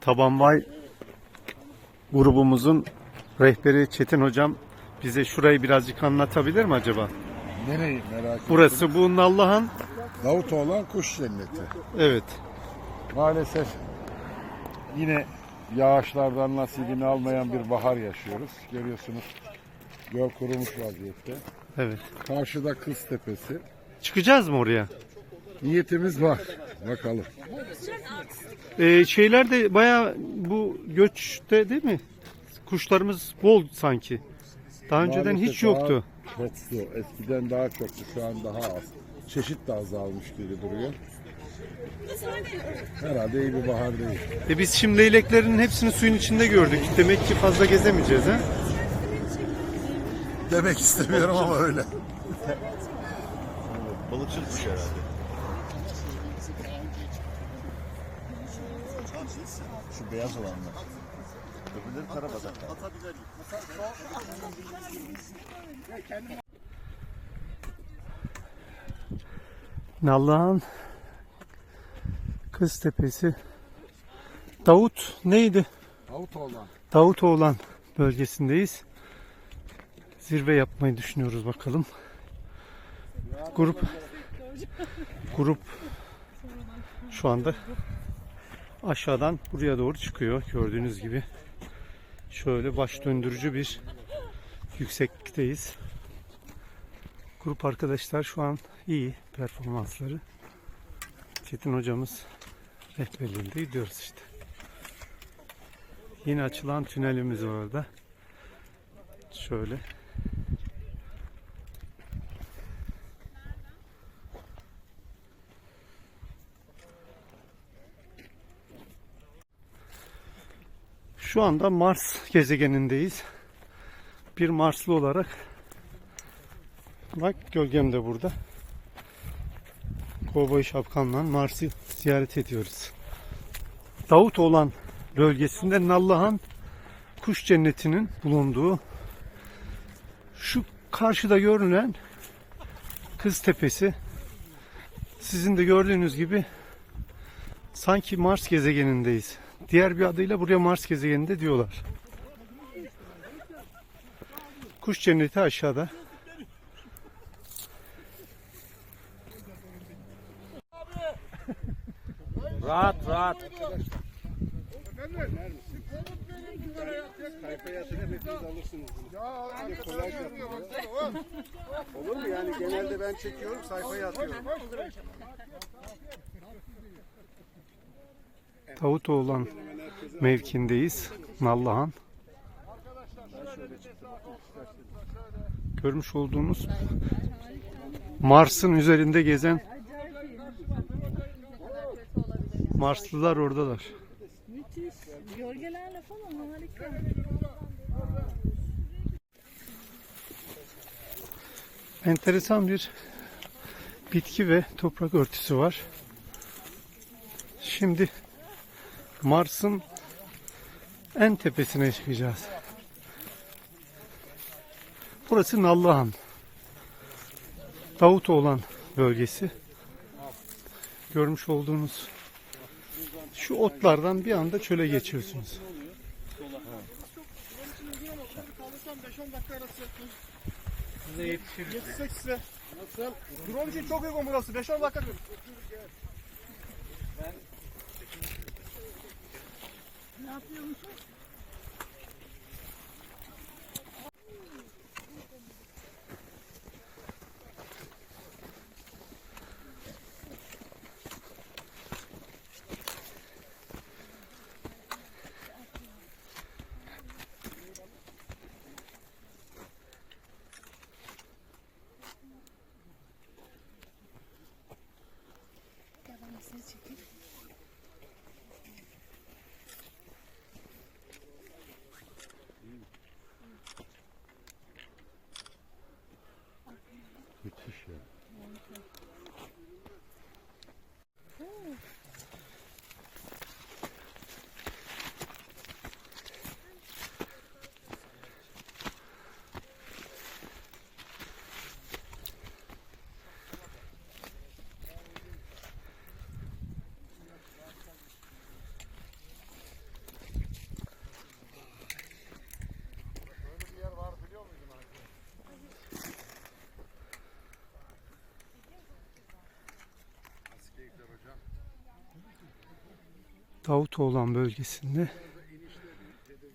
Tabanvay grubumuzun rehberi Çetin Hocam bize şurayı birazcık anlatabilir mi acaba? Nereyi merak ettim. Burası bu Nallıhan. Davutoğlan Kuş Cenneti. Evet. Maalesef yine yağışlardan nasibini almayan bir bahar yaşıyoruz. Görüyorsunuz göl kurumuş vaziyette. Evet. Karşıda Kız Tepesi. Çıkacağız mı oraya? Niyetimiz var. Bakalım. Ee, şeyler de baya bu göçte değil mi? Kuşlarımız bol sanki. Daha önceden Maalesef hiç yoktu. daha Çoktu. Eskiden daha çoktu. Şu an daha az. Çeşit de azalmış gibi duruyor. Herhalde iyi bir bahar değil. E biz şimdi leyleklerin hepsini suyun içinde gördük. Demek ki fazla gezemeyeceğiz ha? Demek istemiyorum ama öyle. Balıkçı kuş herhalde. Şu beyaz olanlar. Öbürleri karabazaklar. Nallıhan Kız Tepesi Davut neydi? Davutoğlan. Davutoğlan bölgesindeyiz. Zirve yapmayı düşünüyoruz bakalım. Grup grup şu anda aşağıdan buraya doğru çıkıyor gördüğünüz gibi. Şöyle baş döndürücü bir yükseklikteyiz. Grup arkadaşlar şu an iyi performansları. Çetin hocamız rehberliğinde gidiyoruz işte. Yeni açılan tünelimiz orada. Şöyle. Şu anda Mars gezegenindeyiz. Bir Marslı olarak bak gölgem de burada. Kovboy şapkamla Mars'ı ziyaret ediyoruz. Davutoğlan bölgesinde Nallıhan kuş cennetinin bulunduğu şu karşıda görünen Kız Tepesi sizin de gördüğünüz gibi sanki Mars gezegenindeyiz. Diğer bir adıyla buraya Mars gezegeninde diyorlar. Kuş cenneti aşağıda. Rahat rahat. Olur mu yani genelde ben çekiyorum sayfaya atıyorum. Davutoğlan mevkindeyiz. Nallıhan. Görmüş olduğunuz Mars'ın üzerinde gezen Marslılar oradalar. Müthiş. Gölgelerle falan harika. Enteresan bir bitki ve toprak örtüsü var. Şimdi Mars'ın en tepesine çıkacağız. Burası Nallıhan. Davutoğlan bölgesi. Görmüş olduğunuz şu otlardan bir anda çöle geçiyorsunuz. Kalırsam 5-10 dakika arası. Yetişsek size. Nasıl? Drone için çok uygun burası. 5-10 dakika. Ne yapıyormuşum? Davutoğlan bölgesinde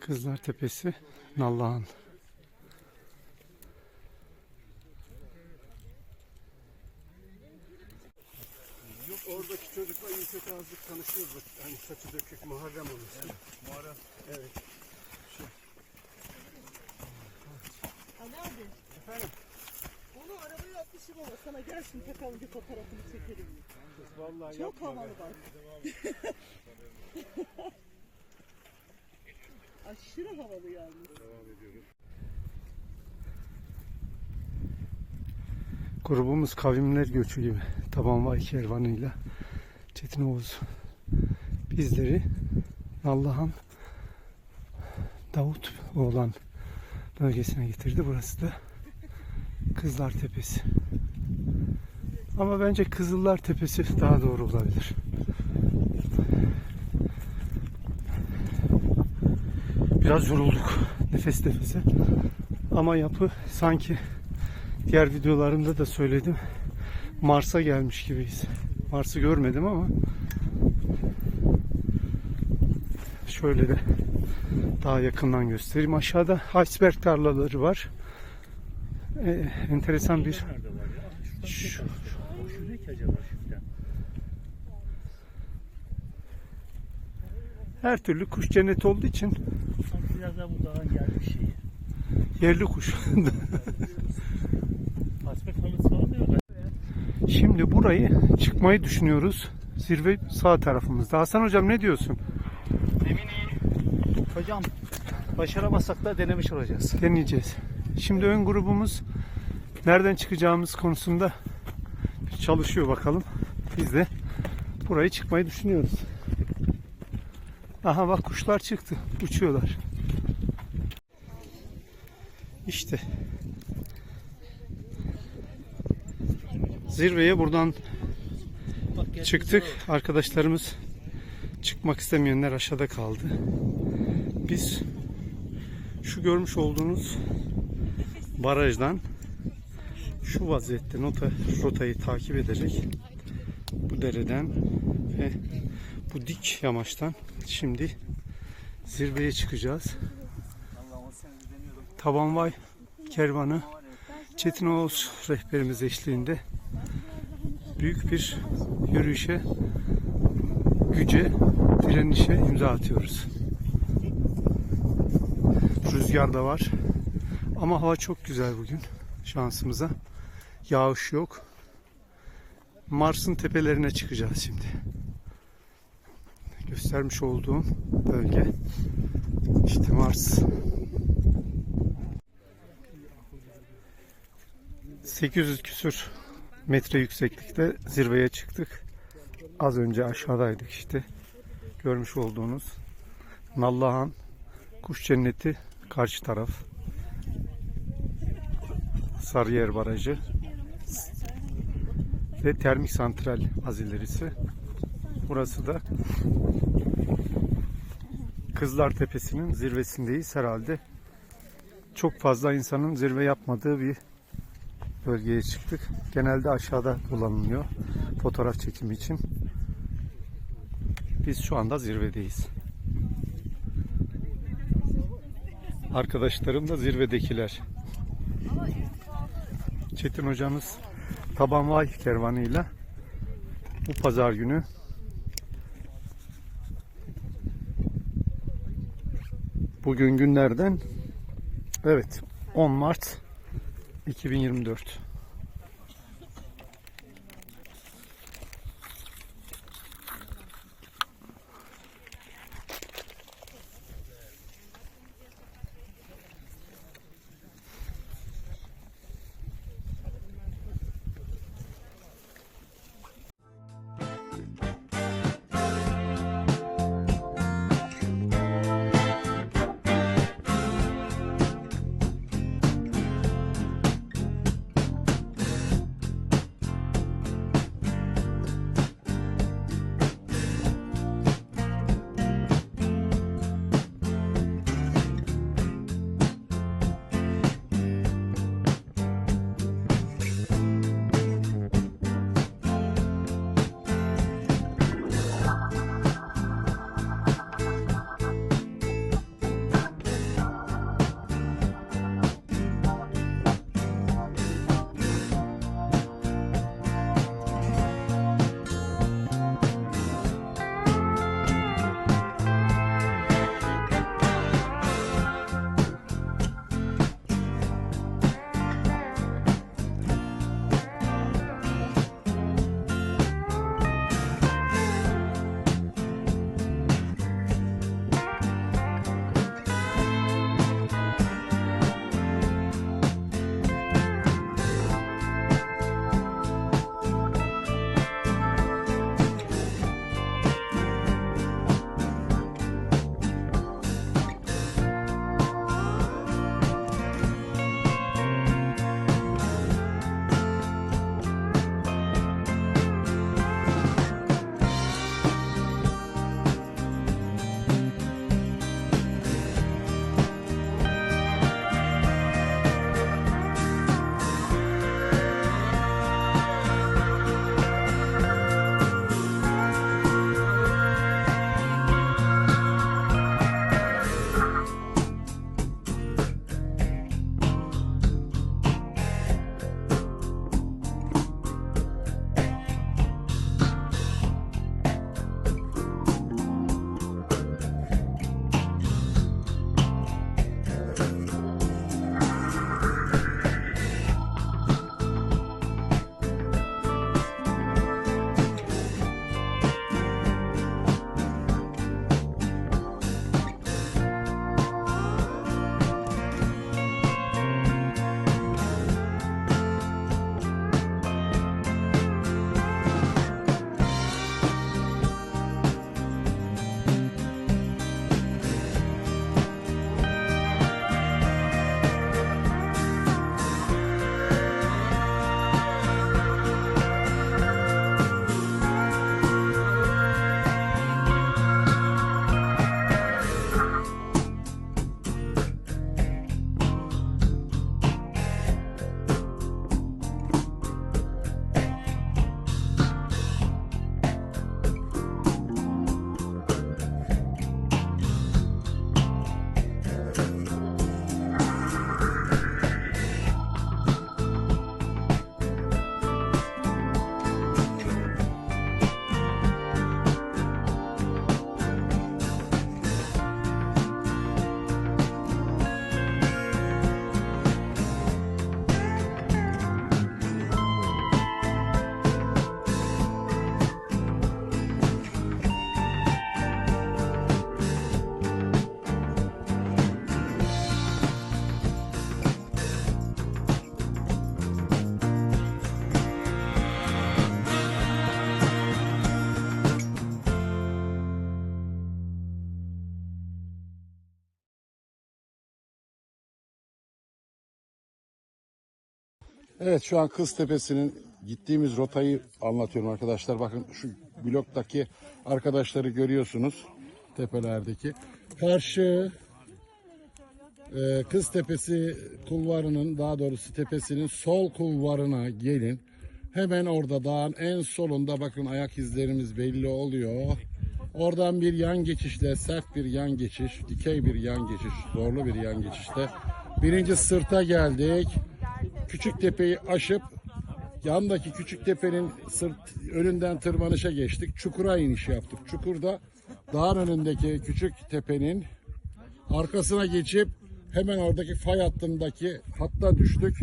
Kızlar Tepesi Nallıhan. Oradaki çocukla yüksek azlık tanışıyoruz. Hani saçı dökük Muharrem olmuş. Muharrem. Evet. Abi. Efendim? Onu arabaya atmışım ama sana gelsin takalım bir fotoğrafını çekelim. Vallahi Çok havalı bak. Aşırı havalı yalnız. Grubumuz kavimler göçü gibi. Tabanvay kervanıyla Çetin Oğuz bizleri Allah'ın Davut oğlan bölgesine getirdi. Burası da Kızlar Tepesi. Ama bence Kızıllar Tepesi daha doğru olabilir. Biraz yorulduk nefes nefese. Ama yapı sanki diğer videolarımda da söyledim. Mars'a gelmiş gibiyiz. Mars'ı görmedim ama şöyle de daha yakından göstereyim. Aşağıda iceberg tarlaları var. Ee, enteresan bir şu, Şu ne ki acaba şurada? her türlü kuş cenneti olduğu için biraz daha bu dağın gelmiş şeyi. yerli kuş. Şimdi burayı çıkmayı düşünüyoruz. Zirve sağ tarafımızda. Hasan hocam ne diyorsun? Hocam başaramazsak da denemiş olacağız. deneyeceğiz. Şimdi ön grubumuz nereden çıkacağımız konusunda çalışıyor bakalım. Biz de burayı çıkmayı düşünüyoruz. Aha bak kuşlar çıktı. Uçuyorlar. İşte. Zirveye buradan çıktık. Arkadaşlarımız çıkmak istemeyenler aşağıda kaldı. Biz şu görmüş olduğunuz barajdan şu vaziyette nota rotayı takip ederek bu dereden ve bu dik yamaçtan şimdi zirveye çıkacağız. Tabanvay kervanı Çetin Oğuz rehberimiz eşliğinde büyük bir yürüyüşe, güce, direnişe imza atıyoruz. Rüzgar da var. Ama hava çok güzel bugün şansımıza. Yağış yok. Mars'ın tepelerine çıkacağız şimdi. Göstermiş olduğum bölge işte Mars. 800 küsür metre yükseklikte zirveye çıktık. Az önce aşağıdaydık işte. Görmüş olduğunuz Nallıhan Kuş Cenneti karşı taraf. Sarıyer Barajı ve termik santral az ilerisi. Burası da Kızlar Tepesi'nin zirvesindeyiz herhalde. Çok fazla insanın zirve yapmadığı bir bölgeye çıktık. Genelde aşağıda kullanılıyor fotoğraf çekimi için. Biz şu anda zirvedeyiz. Arkadaşlarım da zirvedekiler. Çetin hocamız Tabanvay kervanıyla bu pazar günü bugün günlerden evet 10 Mart 2024 Evet şu an Kız Tepesi'nin gittiğimiz rotayı anlatıyorum arkadaşlar. Bakın şu bloktaki arkadaşları görüyorsunuz. Tepelerdeki. Karşı e, Kız Tepesi kulvarının daha doğrusu tepesinin sol kulvarına gelin. Hemen orada dağın en solunda bakın ayak izlerimiz belli oluyor. Oradan bir yan geçişle sert bir yan geçiş, dikey bir yan geçiş, zorlu bir yan geçişte. Birinci sırta geldik. Küçük tepeyi aşıp yandaki küçük tepenin sırt önünden tırmanışa geçtik. Çukura iniş yaptık. Çukurda dağın önündeki küçük tepenin arkasına geçip hemen oradaki fay hattındaki hatta düştük.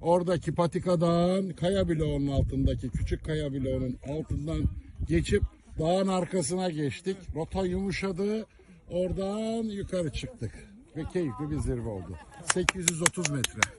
Oradaki patika dağın kaya bloğunun altındaki küçük kaya bloğunun altından geçip dağın arkasına geçtik. Rota yumuşadı. Oradan yukarı çıktık. Ve keyifli bir zirve oldu. 830 metre.